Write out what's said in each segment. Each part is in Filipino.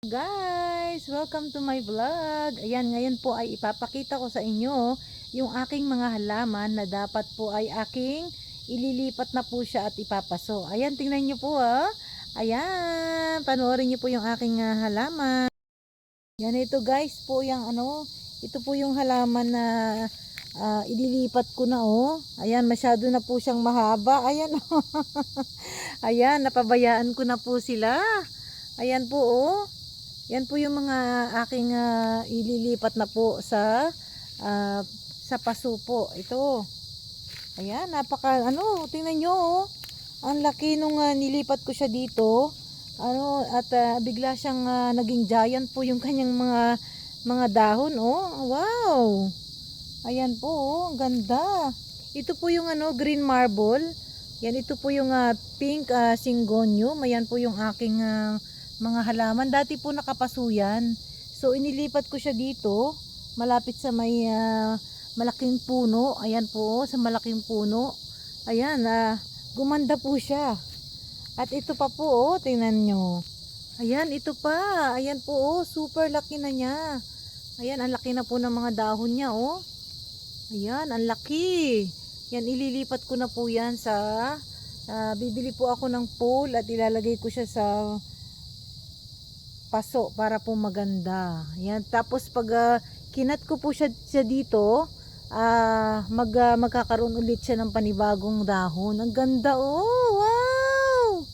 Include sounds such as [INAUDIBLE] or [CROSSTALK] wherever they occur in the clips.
Guys, welcome to my vlog. Ayan, ngayon po ay ipapakita ko sa inyo yung aking mga halaman na dapat po ay aking ililipat na po siya at ipapaso. Ayan, tingnan nyo po ah. Ayan, panoorin nyo po yung aking ah, halaman. Yan ito guys po yung ano, ito po yung halaman na ah, ililipat ko na oh. Ayan, masyado na po siyang mahaba. Ayan oh. [LAUGHS] Ayan, napabayaan ko na po sila. Ayan po oh. Yan po yung mga aking ah, ililipat na po sa ah, sa paso po. Ito. Ayan, napaka ano, tingnan nyo oh. Ang laki nung ah, nilipat ko siya dito. Ano, at ah, bigla siyang ah, naging giant po yung [LAUGHS] kanyang mga mga dahon oh. Wow. Ayan po oh, ang ganda. Ito po yung ano, green marble. Yan ito po yung ah, pink ah, syngonium. Ayan po yung aking ah, mga halaman. Dati po nakapasuyan. So inilipat ko siya dito, malapit sa may ah, malaking puno. Ayan po, sa malaking puno. Ayan, ah, gumanda po siya. At ito pa po, oh, tingnan nyo. Ayan, ito pa. Ayan po, oh, super laki na niya. Ayan, ang laki na po ng mga dahon niya, oh. Ayan, ang laki. Yan, ililipat ko na po yan sa... ah, bibili po ako ng pole at ilalagay ko siya sa paso para po maganda. Yan. Tapos pag ah, kinat ko po siya, siya dito, ah, mag, ah, magkakaroon ulit siya ng panibagong dahon. Ang ganda oh! Wow!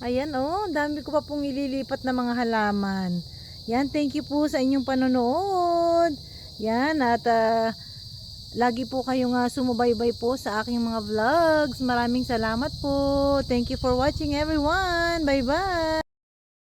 Ayan oh, dami ko pa pong ililipat na mga halaman. Yan, thank you po sa inyong panonood. Yan, at ah, lagi po kayong uh, sumubaybay po sa aking mga vlogs. Maraming salamat po. Thank you for watching everyone. Bye-bye.